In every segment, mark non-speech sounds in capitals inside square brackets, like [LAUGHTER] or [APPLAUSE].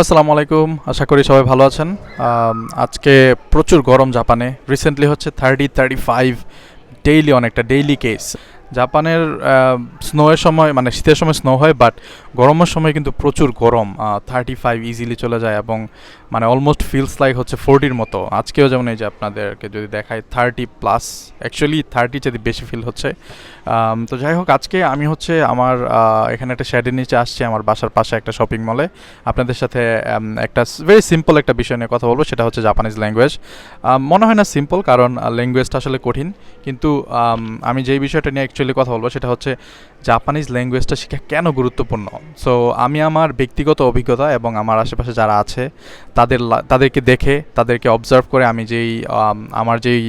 আসসালামু আলাইকুম আশা করি সবাই ভালো আছেন। আজকে প্রচুর গরম জাপানে। রিসেন্টলি হচ্ছে থার্টি থার্টি ফাইভ ডেইলি অনেকটা ডেইলি কেস জাপানের স্নোয়ের সময় মানে শীতের সময় স্নো হয় বাট গরমের সময় কিন্তু প্রচুর গরম থার্টি ফাইভ ইজিলি চলে যায় এবং মানে অলমোস্ট ফিলস লাইক হচ্ছে ফোরটির মতো। আজকেও যেমন এই যে আপনাদেরকে যদি দেখায় থার্টি প্লাস অ্যাকচুয়ালি থার্টি যদি বেশি ফিল হচ্ছে। তো যাই হোক, আজকে আমি হচ্ছে আমার এখানে একটা শ্যাডের নিচে আসছি, আমার বাসার পাশে একটা শপিং মলে আপনাদের সাথে একটা ভেরি সিম্পল একটা বিষয় নিয়ে কথা বলব, সেটা হচ্ছে জাপানিজ ল্যাঙ্গুয়েজ মনে হয় না সিম্পল কারণ ল্যাঙ্গুয়েজটা আসলে কঠিন। কিন্তু, আমি যেই বিষয়টা নিয়ে অ্যাকচুয়ালি কথা বলব, সেটা হচ্ছে জাপানিজ ল্যাঙ্গুয়েজটা শেখা কেন গুরুত্বপূর্ণ? সো আমি আমার ব্যক্তিগত অভিজ্ঞতা এবং আমার আশেপাশে যারা আছে, তাদের তাদেরকে দেখে, তাদেরকে অবজার্ভ করে আমি যেই আমার যেই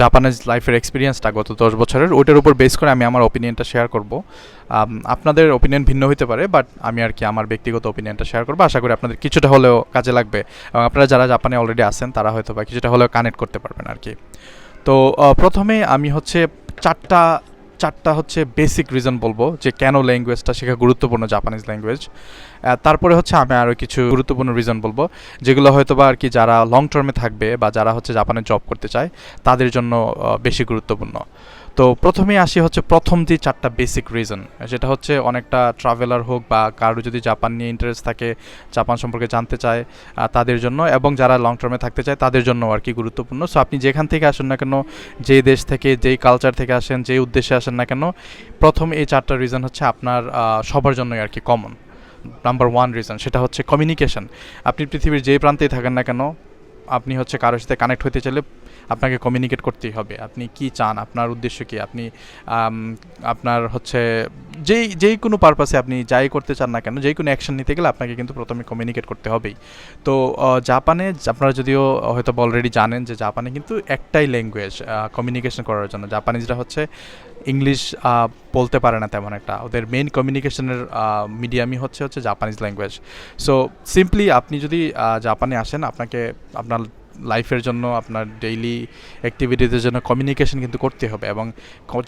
জাপানিজ লাইফের এক্সপিরিয়েন্সটা গত দশ বছরের, ওইটার উপর বেস করে আমি আমার ওপিনিয়নটা শেয়ার করব। আপনাদের ওপিনিয়ন ভিন্ন হতে পারে বাট আমি আর কি আমার ব্যক্তিগত ওপিনিয়নটা শেয়ার করব। আশা করি আপনাদের কিছুটা হলেও কাজে লাগবে। এবং আপনারা যারা জাপানে অলরেডি আছেন, তারা হয়তো বা কিছুটা হলেও কানেক্ট করতে পারবেন আর কি। তো প্রথমে আমি হচ্ছে চারটা চারটা হচ্ছে বেসিক রিজন বলব যে কেন ল্যাঙ্গুয়েজটা শেখা গুরুত্বপূর্ণ জাপানিজ ল্যাঙ্গুয়েজ তারপরে হচ্ছে আমি আরও কিছু গুরুত্বপূর্ণ রিজন বলব, যেগুলো হয়তো বা আর কি যারা লং টার্মে থাকবে বা যারা হচ্ছে জাপানে জব করতে চায়, তাদের জন্য বেশি গুরুত্বপূর্ণ। তো প্রথমেই আসি হচ্ছে প্রথম যে চারটা বেসিক রিজন সেটা হচ্ছে অনেকটা ট্রাভেলার হোক বা কারও যদি জাপান নিয়ে ইন্টারেস্ট থাকে, জাপান সম্পর্কে জানতে চায় তাদের জন্য এবং যারা লং টার্মে থাকতে চায় তাদের জন্য আর কি গুরুত্বপূর্ণ। সো আপনি যেখান থেকে আসেন না কেন, যেই দেশ থেকে, যেই কালচার থেকে আসেন, যেই উদ্দেশ্যে আসেন না কেন, প্রথম এই চারটা রিজন হচ্ছে আপনার সবার জন্যই আর কি কমন নাম্বার ওয়ান রিজন সেটা হচ্ছে কমিউনিকেশন আপনি পৃথিবীর যেই প্রান্তেই থাকেন না কেন, আপনি হচ্ছে কারোর সাথে কানেক্ট হতে চাইলে আপনাকে কমিউনিকেট করতেই হবে। আপনি কি চান? আপনার উদ্দেশ্য কি? আপনি আপনার হচ্ছে যেই যেই কোনো পারপাসে আপনি যাই করতে চান না কেন, যেই কোনো অ্যাকশন নিতে গেলে আপনাকে কিন্তু প্রথমে কমিউনিকেট করতে হবেই। তো জাপানে আপনারা যদিও হয়তো অলরেডি জানেন যে জাপানে কিন্তু একটাই ল্যাঙ্গুয়েজ কমিউনিকেশন করার জন্য। জাপানিজরা হচ্ছে ইংলিশ বলতে পারে না তেমন একটা। ওদের মেইন কমিউনিকেশনের মিডিয়ামই হচ্ছে হচ্ছে জাপানিজ ল্যাঙ্গুয়েজ সো সিম্পলি আপনি যদি জাপানে আসেন, আপনাকে আপনার লাইফের জন্য, আপনার ডেইলি অ্যাক্টিভিটিজের জন্য কমিউনিকেশন কিন্তু করতে হবে এবং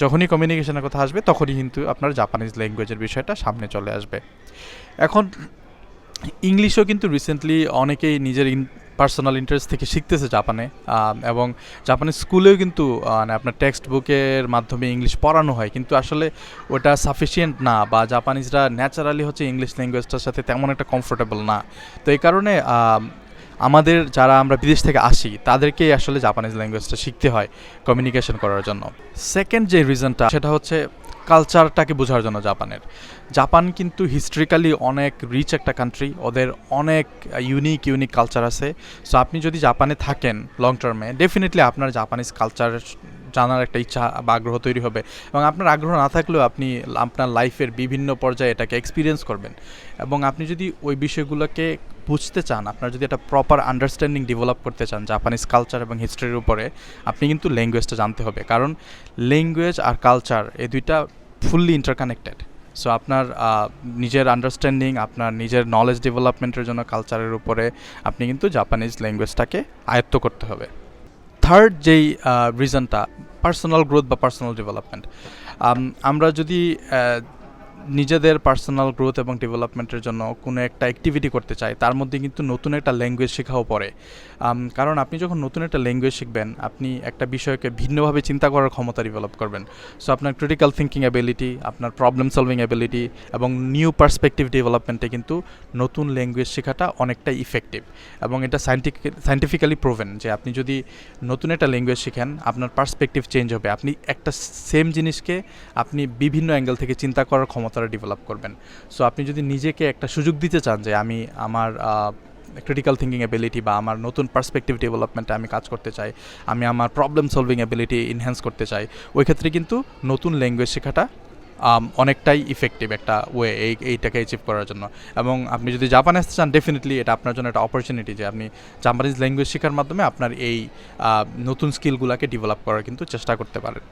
যখনই কমিউনিকেশনের কথা আসবে, তখনই কিন্তু আপনার জাপানিজ ল্যাঙ্গুয়েজের বিষয়টা সামনে চলে আসবে। এখন ইংলিশও কিন্তু রিসেন্টলি অনেকেই নিজের পার্সোনাল ইন্টারেস্ট থেকে শিখতেছে জাপানে এবং জাপানের স্কুলেও কিন্তু মানে আপনার টেক্সট বুকের মাধ্যমে ইংলিশ পড়ানো হয়। কিন্তু আসলে ওটা সাফিসিয়েন্ট না বা জাপানিজরা ন্যাচারালি হচ্ছে ইংলিশ ল্যাঙ্গুয়েজটার সাথে তেমন একটা কমফোর্টেবল না। তো এই কারণে আমাদের যারা আমরা বিদেশ থেকে আসি তাদেরকে আসলে জাপানিজ ল্যাঙ্গুয়েজটা শিখতে হয় কমিউনিকেশন করার জন্য। সেকেন্ড যে রিজনটা সেটা হচ্ছে কালচারটাকে বোঝার জন্য জাপানের জাপান কিন্তু হিস্ট্রিক্যালি অনেক রিচ একটা কান্ট্রি ওদের অনেক ইউনিক ইউনিক কালচার আছে। সো আপনি যদি জাপানে থাকেন লং টার্মে ডেফিনেটলি আপনার জাপানিজ কালচার জানার একটা ইচ্ছা বা আগ্রহ তৈরি হবে। এবং আপনার আগ্রহ না থাকলেও আপনি আপনার লাইফের বিভিন্ন পর্যায়ে এটাকে এক্সপিরিয়েন্স করবেন। এবং আপনি যদি ওই বিষয়গুলোকে বুঝতে চান, আপনার যদি একটা প্রপার আন্ডারস্ট্যান্ডিং ডেভেলপ করতে চান জাপানিজ কালচার এবং হিস্ট্রির উপরে, আপনি কিন্তু ল্যাঙ্গুয়েজটা জানতে হবে। কারণ ল্যাঙ্গুয়েজ আর কালচার এই দুইটা ফুললি ইন্টারকানেক্টেড সো আপনার নিজের আন্ডারস্ট্যান্ডিং আপনার নিজের নলেজ ডেভেলপমেন্টের জন্য কালচারের উপরে আপনি কিন্তু জাপানিজ ল্যাঙ্গুয়েজটাকে আয়ত্ত করতে হবে। থার্ড যেই রিজনটা পার্সোনাল গ্রোথ বা পার্সোনাল ডেভেলপমেন্ট আমরা যদি নিজেদের পার্সোনাল গ্রোথ এবং ডেভেলপমেন্টের জন্য কোনো একটা অ্যাক্টিভিটি করতে চাই তার মধ্যে কিন্তু নতুন একটা ল্যাঙ্গুয়েজ শেখাও পড়ে। কারণ আপনি যখন নতুন একটা ল্যাঙ্গুয়েজ শিখবেন, আপনি একটা বিষয়কে ভিন্নভাবে চিন্তা করার ক্ষমতা ডেভেলপ করবেন। সো আপনার ক্রিটিক্যাল থিঙ্কিং অ্যাবিলিটি আপনার প্রবলেম সলভিং অ্যাবিলিটি এবং নিউ পার্সপেক্টিভ ডেভেলপমেন্টে কিন্তু নতুন ল্যাঙ্গুয়েজ শেখাটা অনেকটাই ইফেক্টিভ এবং এটা সাইন্টিফিক সাইন্টিফিক্যালি প্রোভেন যে আপনি যদি নতুন একটা ল্যাঙ্গুয়েজ শিখেন, আপনার পার্সপেক্টিভ চেঞ্জ হবে। আপনি একটা সেম জিনিসকে আপনি বিভিন্ন অ্যাঙ্গেল থেকে চিন্তা করার ক্ষমতাটা ডেভেলপ করবেন। সো আপনি যদি নিজেকে একটা সুযোগ দিতে চান যে আমি আমার ক্রিটিক্যাল থিঙ্কিং অ্যাবিলিটি বা আমার নতুন পার্সপেক্টিভ ডেভেলপমেন্টে আমি কাজ করতে চাই, আমি আমার প্রবলেম সলভিং অ্যাবিলিটি ইনহ্যান্স করতে চাই, ওই ক্ষেত্রে কিন্তু নতুন ল্যাঙ্গুয়েজ শেখাটা অনেকটাই ইফেক্টিভ একটা ওয়ে এই, এইটাকে অ্যাচিভ করার জন্য। এবং আপনি যদি জাপানে আসতে চান ডেফিনেটলি এটা আপনার জন্য একটা অপরচুনিটি যে আপনি জাপানিজ ল্যাঙ্গুয়েজ শেখার মাধ্যমে আপনার এই নতুন স্কিলগুলোকে ডেভেলপ করার কিন্তু চেষ্টা করতে পারেন।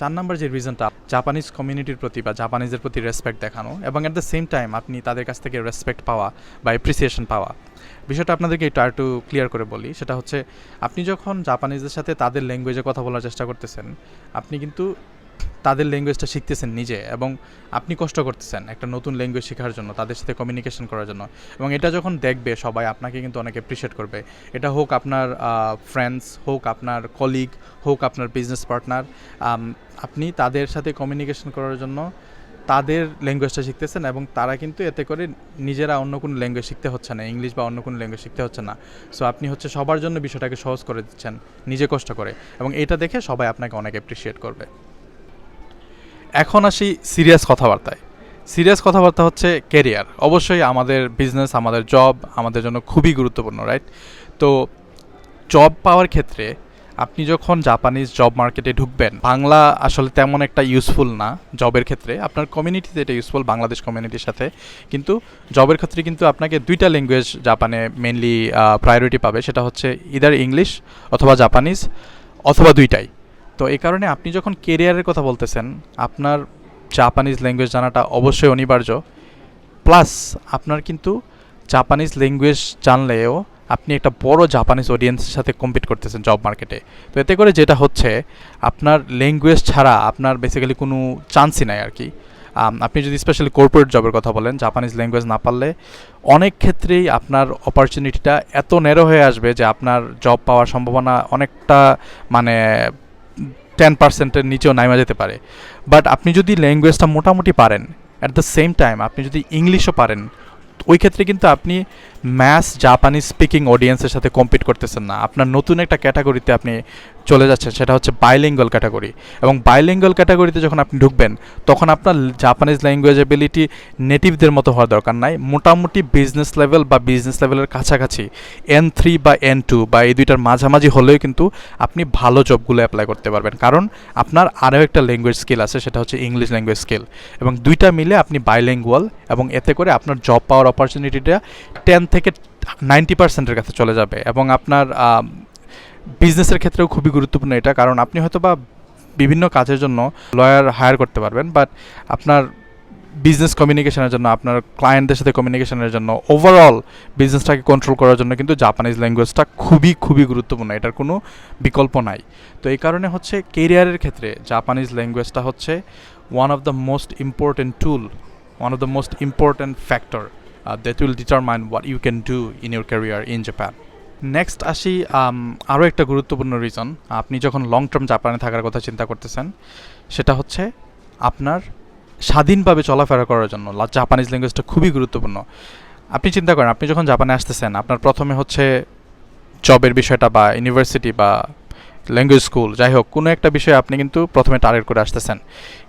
চার নম্বর যে রিজনটা জাপানিজ কমিউনিটির প্রতি বা জাপানিজের প্রতি রেসপেক্ট দেখানো এবং অ্যাট দ্য সেম টাইম আপনি তাদের কাছ থেকে রেসপেক্ট পাওয়া বা অ্যাপ্রিসিয়েশন পাওয়া। বিষয়টা আপনাদেরকে একটু আর একটু ক্লিয়ার করে বলি, সেটা হচ্ছে আপনি যখন জাপানিজদের সাথে তাদের ল্যাঙ্গুয়েজে কথা বলার চেষ্টা করতেছেন, আপনি কিন্তু তাদের ল্যাঙ্গুয়েজটা শিখতেছেন নিজে এবং আপনি কষ্ট করতেছেন একটা নতুন ল্যাঙ্গুয়েজ শেখার জন্য, তাদের সাথে কমিউনিকেশন করার জন্য। এবং এটা যখন দেখবে সবাই, আপনাকে কিন্তু অনেক অ্যাপ্রিসিয়েট করবে। এটা হোক আপনার ফ্রেন্ডস হোক আপনার কলিগ হোক আপনার বিজনেস পার্টনার আপনি তাদের সাথে কমিউনিকেশন করার জন্য তাদের ল্যাঙ্গুয়েজটা শিখতেছেন এবং তারা কিন্তু এতে করে নিজেরা অন্য কোনো ল্যাঙ্গুয়েজ শিখতে হচ্ছে না, ইংলিশ বা অন্য কোনো ল্যাঙ্গুয়েজ শিখতে হচ্ছে না। সো আপনি হচ্ছে সবার জন্য বিষয়টাকে সহজ করে দিচ্ছেন, নিজে কষ্ট করে। এবং এটা দেখে সবাই আপনাকে অনেক অ্যাপ্রিসিয়েট করবে। এখন আসি সিরিয়াস কথাবার্তায়। সিরিয়াস কথাবার্তা হচ্ছে কেরিয়ার অবশ্যই আমাদের বিজনেস আমাদের জব আমাদের জন্য খুবই গুরুত্বপূর্ণ রাইট তো জব পাওয়ার ক্ষেত্রে আপনি যখন জাপানিজ জব মার্কেটে ঢুকবেন, বাংলা আসলে তেমন একটা ইউজফুল না জবের ক্ষেত্রে। আপনার কমিউনিটিতে এটা ইউজফুল বাংলাদেশ কমিউনিটির সাথে। কিন্তু জবের ক্ষেত্রে কিন্তু আপনাকে দুইটা ল্যাঙ্গুয়েজ জাপানে মেনলি প্রায়োরিটি পাবে। সেটা হচ্ছে ইদার ইংলিশ অথবা জাপানিজ অথবা দুইটাই। তো এই কারণে আপনি যখন কেরিয়ারের কথা বলতেছেন, আপনার জাপানিজ ল্যাঙ্গুয়েজ জানাটা অবশ্যই অনিবার্য। প্লাস আপনার কিন্তু জাপানিজ ল্যাঙ্গুয়েজ জানলেও আপনি একটা বড় জাপানিজ অডিয়েন্সের সাথে কম্পিট করতেছেন জব মার্কেটে তো এতে করে যেটা হচ্ছে, আপনার ল্যাঙ্গুয়েজ ছাড়া আপনার বেসিক্যালি কোনো চান্সই নাই আর কি। আপনি যদি স্পেশালি কর্পোরেট জবের কথা বলেন জাপানিজ ল্যাঙ্গুয়েজ না পারলে অনেক ক্ষেত্রেই আপনার অপরচুনিটিটা এত নেরো হয়ে আসবে যে আপনার জব পাওয়ার সম্ভাবনা অনেকটা মানে টেন পার্সেন্টের নিচেও নামা যেতে পারে। বাট আপনি যদি ল্যাঙ্গুয়েজটা মোটামুটি পারেন অ্যাট দ্য সেম টাইম আপনি যদি ইংলিশও পারেন, ওই ক্ষেত্রে কিন্তু আপনি ম্যাস জাপানিজ স্পিকিং অডিয়েন্সের সাথে কম্পিট করতেছেন না। আপনার নতুন একটা ক্যাটাগরিতে আপনি চলে যাচ্ছেন, সেটা হচ্ছে বাইলিঙ্গল ক্যাটাগরি এবং বাইলিঙ্গল ক্যাটাগরিতে যখন আপনি ঢুকবেন, তখন আপনার জাপানিজ ল্যাঙ্গুয়েজ এবিলিটি নেটিভদের মতো হওয়ার দরকার নাই। মোটামুটি বিজনেস লেভেল বা বিজনেস লেভেলের কাছাকাছি। এন থ্রি বা এন টু বা এই দুইটার মাঝামাঝি হলেও কিন্তু আপনি ভালো জবগুলো অ্যাপ্লাই করতে পারবেন। কারণ আপনার আরও একটা ল্যাঙ্গুয়েজ স্কিল আছে, সেটা হচ্ছে ইংলিশ ল্যাঙ্গুয়েজ স্কিল এবং দুইটা মিলে আপনি বাইলিঙ্গুয়াল এবং এতে করে আপনার জব পাওয়ার অপরচুনিটিটা টেন থেকে নাইনটি পার্সেন্টের কাছে চলে যাবে এবং আপনার বিজনেসের ক্ষেত্রেও খুবই গুরুত্বপূর্ণ এটা। কারণ আপনি হয়তো বা বিভিন্ন কাজের জন্য লয়ার হায়ার করতে পারবেন বাট আপনার বিজনেস কমিউনিকেশনের জন্য, আপনার ক্লায়েন্টদের সাথে কমিউনিকেশনের জন্য ওভারঅল বিজনেসটাকে কন্ট্রোল করার জন্য কিন্তু জাপানিজ ল্যাঙ্গুয়েজটা খুবই খুবই গুরুত্বপূর্ণ। এটার কোনো বিকল্প নাই। তো এই কারণে হচ্ছে কেরিয়ারের ক্ষেত্রে জাপানিজ ল্যাঙ্গুয়েজটা হচ্ছে one of the most important tool one of the most important factor that will determine what you can do in your career in Japan next আসি আরও একটা গুরুত্বপূর্ণ রিজন আপনি যখন লং টার্ম জাপানে থাকার কথা চিন্তা করতেছেন, সেটা হচ্ছে আপনার স্বাধীনভাবে চলাফেরা করার জন্য জাপানিজ ল্যাঙ্গুয়েজটা খুবই গুরুত্বপূর্ণ। আপনি চিন্তা করেন, আপনি যখন জাপানে আসতেছেন, আপনার প্রথমে হচ্ছে জবের বিষয়টা বা ইউনিভার্সিটি বা ল্যাঙ্গুয়েজ স্কুল যাই হোক কোনো একটা বিষয়ে আপনি কিন্তু প্রথমে টার্গেট করে আসতেছেন।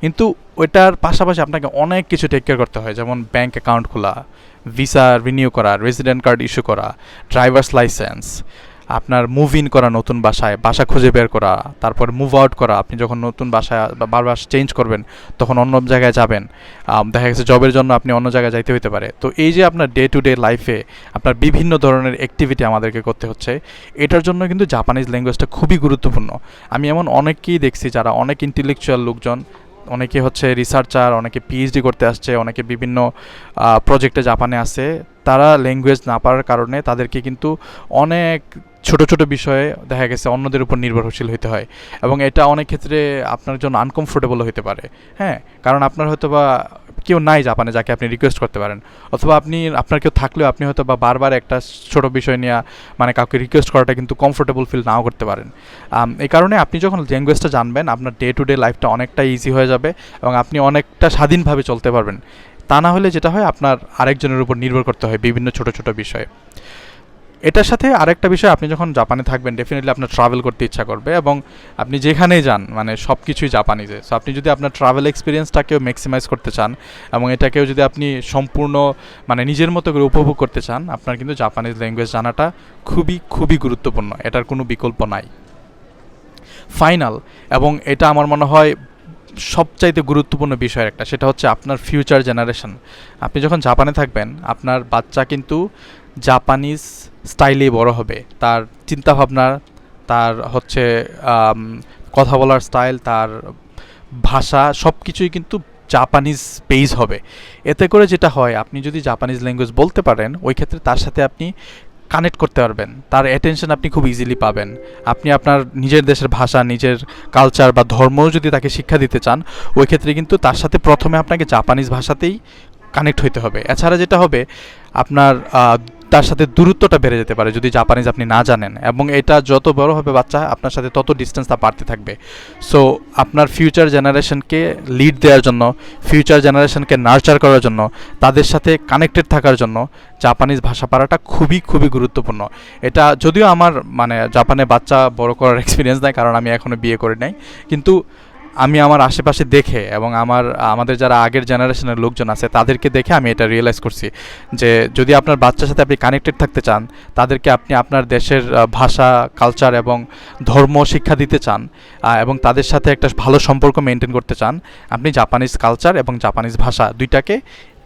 কিন্তু ওইটার পাশাপাশি আপনাকে অনেক কিছু টেক কেয়ার করতে হয়, যেমন ব্যাঙ্ক অ্যাকাউন্ট খোলা ভিসা রিনিউ করা রেসিডেন্ট কার্ড ইস্যু করা ড্রাইভার্স লাইসেন্স আপনার মুভ ইন করা নতুন বাসায়, বাসা খুঁজে বের করা, তারপর মুভ আউট করা, আপনি যখন নতুন বাসায় বারবার চেঞ্জ করবেন, তখন অন্য জায়গায় যাবেন দেখা গেছে জবের জন্য আপনি অন্য জায়গায় যাইতে হতে পারে। তো এই যে আপনার ডে টু ডে লাইফে আপনার বিভিন্ন ধরনের অ্যাক্টিভিটি আমাদেরকে করতে হচ্ছে, এটার জন্য কিন্তু জাপানিজ ল্যাঙ্গুয়েজটা খুবই গুরুত্বপূর্ণ। আমি এমন অনেককেই দেখছি যারা অনেক ইন্টেলেকচুয়াল লোকজন, অনেকে হচ্ছে রিসার্চার অনেকে পিএইচডি করতে আসছে, অনেকে বিভিন্ন প্রজেক্টে জাপানে আছে, তারা ল্যাঙ্গুয়েজ না পারার কারণে তাদেরকে কিন্তু অনেক ছোট ছোট বিষয়ে দেখা গেছে অন্যদের উপর নির্ভরশীল হতে হয়। এবং এটা অনেক ক্ষেত্রে আপনার জন্য আনকমফোর্টেবল হতে পারে। হ্যাঁ কারণ আপনার হয়তো বা কেউ নাই জাপানে যাকে আপনি রিকোয়েস্ট করতে পারেন। অথবা আপনি, আপনার কেউ থাকলেও আপনি হয়তো বা বারবার একটা ছোট বিষয় নিয়ে মানে কাউকে রিকোয়েস্ট করাটা কিন্তু কমফোর্টেবল ফিল নাও করতে পারেন। এই কারণে আপনি যখন ল্যাঙ্গুয়েজটা জানবেন, আপনার ডে টু ডে লাইফটা অনেকটা ইজি হয়ে যাবে এবং আপনি অনেকটা স্বাধীনভাবে চলতে পারবেন। তা না হলে যেটা হয়, আপনার আরেকজনের উপর নির্ভর করতে হয় বিভিন্ন ছোট ছোট বিষয়ে। এটার সাথে আরেকটা বিষয়, আপনি যখন জাপানে থাকবেন ডেফিনেটলি আপনার ট্রাভেল করতে ইচ্ছা করবে এবং আপনি যেখানেই যান মানে সব কিছুই জাপানিজে। সো আপনি যদি আপনার ট্রাভেল এক্সপিরিয়েন্সটাকেও ম্যাক্সিমাইজ করতে চান এবং এটাকেও যদি আপনি সম্পূর্ণ মানে নিজের মতো করে উপভোগ করতে চান, আপনার কিন্তু জাপানিজ ল্যাঙ্গুয়েজ জানাটা খুবই খুবই গুরুত্বপূর্ণ। এটার কোনো বিকল্প নাই। ফাইনাল এবং এটা আমার মনে হয় সবচাইতে গুরুত্বপূর্ণ বিষয় একটা, সেটা হচ্ছে আপনার ফিউচার জেনারেশন আপনি যখন জাপানে থাকবেন, আপনার বাচ্চা কিন্তু জাপানিজ স্টাইলেই বড় হবে। তার চিন্তাভাবনা, তার হচ্ছে কথা বলার স্টাইল, তার ভাষা সব কিছুই কিন্তু জাপানিজ বেস হবে। এতে করে যেটা হয়, আপনি যদি জাপানিজ ল্যাঙ্গুয়েজ বলতে পারেন, ওই ক্ষেত্রে তার সাথে আপনি কানেক্ট করতে পারবেন। তার অ্যাটেনশন আপনি খুব ইজিলি পাবেন। আপনি আপনার নিজের দেশের ভাষা, নিজের কালচার বা ধর্মও যদি তাকে শিক্ষা দিতে চান, ওই ক্ষেত্রে কিন্তু তার সাথে প্রথমে আপনাকে জাপানিজ ভাষাতেই কানেক্ট হইতে হবে। এছাড়া যেটা হবে, আপনার তার সাথে দূরত্বটা বেড়ে যেতে পারে যদি জাপানিজ আপনি না জানেন। এবং এটা যত বড় হবে বাচ্চা, আপনার সাথে তত ডিস্টেন্স তা বাড়তে থাকবে। সো আপনার ফিউচার জেনারেশনকে লিড দেওয়ার জন্য ফিউচার জেনারেশনকে নার্চার করার জন্য, তাদের সাথে কানেক্টেড থাকার জন্য জাপানিজ ভাষা পারাটা খুবই খুবই গুরুত্বপূর্ণ। এটা যদিও আমার মানে জাপানে বাচ্চা বড় করার [LAUGHS] এক্সপিরিয়েন্স নাই, কারণ আমি এখনও বিয়ে করি নাই। কিন্তু আমি আমার আশেপাশে দেখে এবং আমার, আমাদের যারা আগের জেনারেশনের লোকজন আছে, তাদেরকে দেখে আমি এটা রিয়েলাইজ করছি যে যদি আপনার বাচ্চার সাথে আপনি কানেক্টেড থাকতে চান, তাদেরকে আপনি আপনার দেশের ভাষা কালচার এবং ধর্ম, শিক্ষা দিতে চান এবং তাদের সাথে একটা ভালো সম্পর্ক মেনটেন করতে চান, আপনি জাপানিজ কালচার এবং জাপানিজ ভাষা দুইটাকে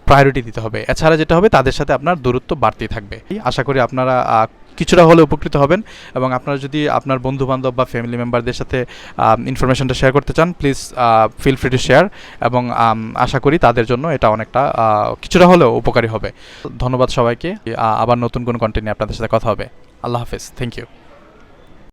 প্রায়োরিটি দিতে হবে। এছাড়া যেটা হবে, তাদের সাথে আপনার দূরত্ব বাড়তেই থাকবে। আশা করি আপনারা কিছুটা হলে উপকৃত হবেন এবং আপনারা যদি আপনার বন্ধু বান্ধব বা ফ্যামিলি মেম্বারদের সাথে ইনফরমেশনটা শেয়ার করতে চান please feel free to share এবং আশা করি তাদের জন্য এটা অনেকটা কিছুটা হলেও উপকারী হবে। ধন্যবাদ সবাইকে। আবার নতুন কোনো কন্টেন্ট নিয়ে আপনাদের সাথে কথা হবে। আল্লাহ হাফেজ। Thank you